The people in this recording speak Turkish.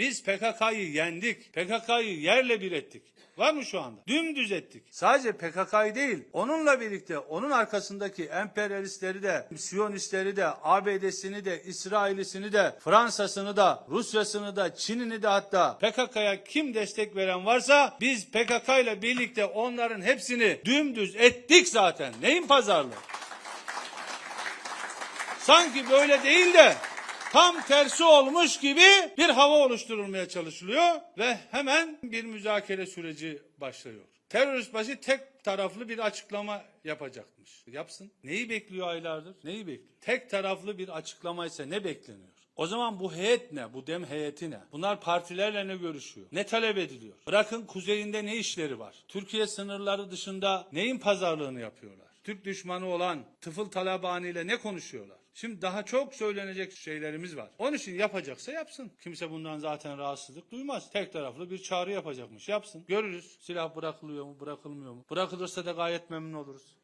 Biz PKK'yı yendik. PKK'yı yerle bir ettik. Var mı şu anda? Dümdüz ettik. Sadece PKK'yı değil, onunla birlikte onun arkasındaki emperyalistleri de, Siyonistleri de, ABD'sini de, İsrail'isini de, Fransa'sını da, Rusya'sını da, Çin'ini de hatta PKK'ya kim destek veren varsa biz PKK ile birlikte onların hepsini dümdüz ettik zaten. Neyin pazarlığı? Sanki böyle değil de tam tersi olmuş gibi bir hava oluşturulmaya çalışılıyor ve hemen bir müzakere süreci başlıyor. Terörist başı tek taraflı bir açıklama yapacakmış. Yapsın. Neyi bekliyor aylardır? Neyi bekliyor? Tek taraflı bir açıklamaysa ne bekleniyor? O zaman bu heyet ne? Bu dem heyeti ne? Bunlar partilerle ne görüşüyor? Ne talep ediliyor? Bırakın kuzeyinde ne işleri var? Türkiye sınırları dışında neyin pazarlığını yapıyorlar? Türk düşmanı olan Tıfıl Talabani ile ne konuşuyorlar? Şimdi daha çok söylenecek şeylerimiz var. Onun için yapacaksa yapsın. Kimse bundan zaten rahatsızlık duymaz. Tek taraflı bir çağrı yapacakmış. Yapsın. Görürüz. Silah bırakılıyor mu, bırakılmıyor mu? Bırakılırsa da gayet memnun oluruz.